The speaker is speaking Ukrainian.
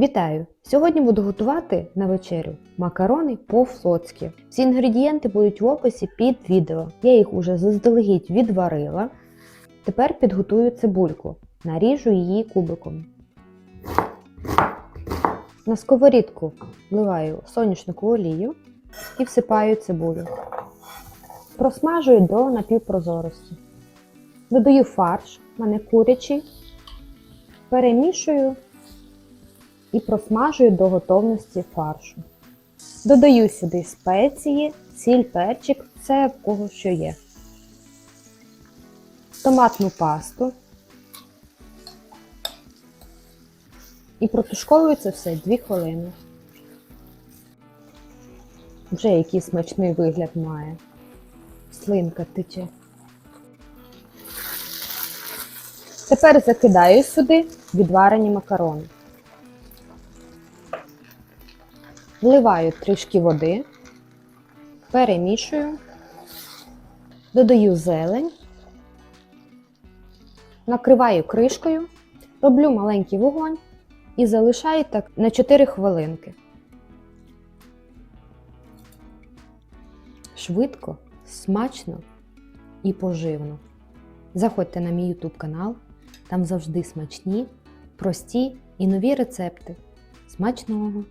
Вітаю! Сьогодні буду готувати на вечерю макарони по-флотськи. Всі інгредієнти будуть в описі під відео. Я їх уже заздалегідь відварила. Тепер підготую цибульку. Наріжу її кубиком. На сковорідку вливаю соняшнику олію і всипаю цибулю. Просмажую до напівпрозорості. Додаю фарш, в мене курячий, перемішую і просмажую до готовності фаршу. Додаю сюди спеції, сіль, перчик, все в кого що є. Томатну пасту. І протушковую це все 2 хвилини. Вже який смачний вигляд має. Слинка тече. Тепер закидаю сюди відварені макарони. Вливаю трішки води, перемішую, додаю зелень, накриваю кришкою, роблю маленький вогонь і залишаю так на 4 хвилинки. Швидко, смачно і поживно. Заходьте на мій YouTube канал, там завжди смачні, прості і нові рецепти. Смачного!